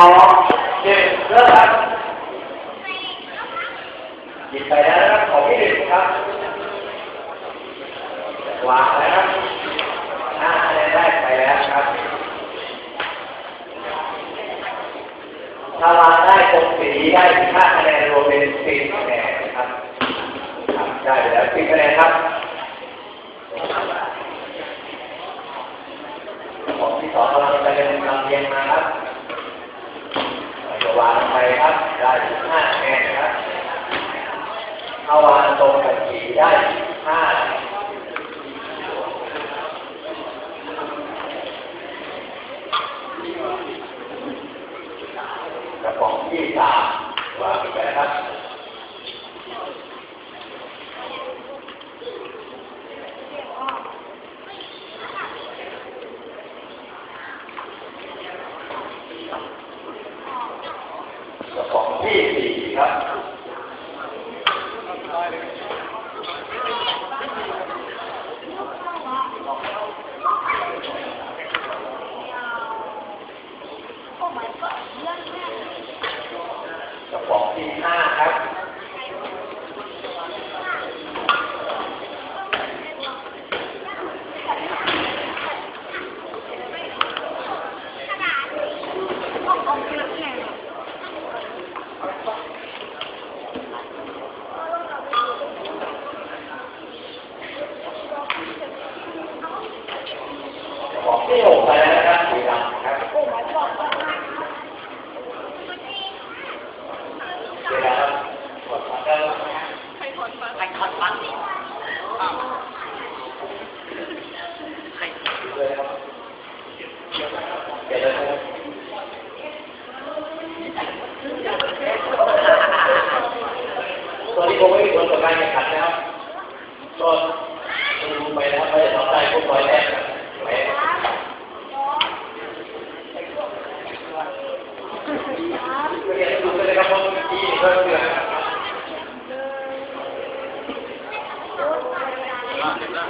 สองหนึ่งเริ่มครับหยิบไปแล้วนะครับของที่หนึ่งครับวางแล้วครับห้าคะแนนได้ไปแล้วครับถ้าวางได้ตรงสีได้ห้าคะแนนรวมเป็นสิบคะแนนครับได้ไปแล้วสิบคะแนนครับของที่สองกำลังจะเป็นลำเลียงมาครับเราจะวางไป ครับได้ถึงห้าคะแนนครับถ้าวางตรงกับสีได้ห้ากระป๋องที่สามวางไปครับ กระป๋องที่สี่ครับ กระป๋องที่ห้าครับ กระป๋องที่หกไปแล้วนะครับสีดำครับเวลาครับกดมาแล้ว ใครถอนฟันอ้าวใคร เลยครับเดี๋ยวเลยครับตอนนี้ผมไม่มีคนประกันแข่งขันนะครับ ก็ดูไปแล้วไม่ได้ทำได้พวกร้อยแรกนะไปเรียนดูเลยนะครับเพราะเมื่อกี้เพิ่มเติมครับอ่าเสร็จแล้ว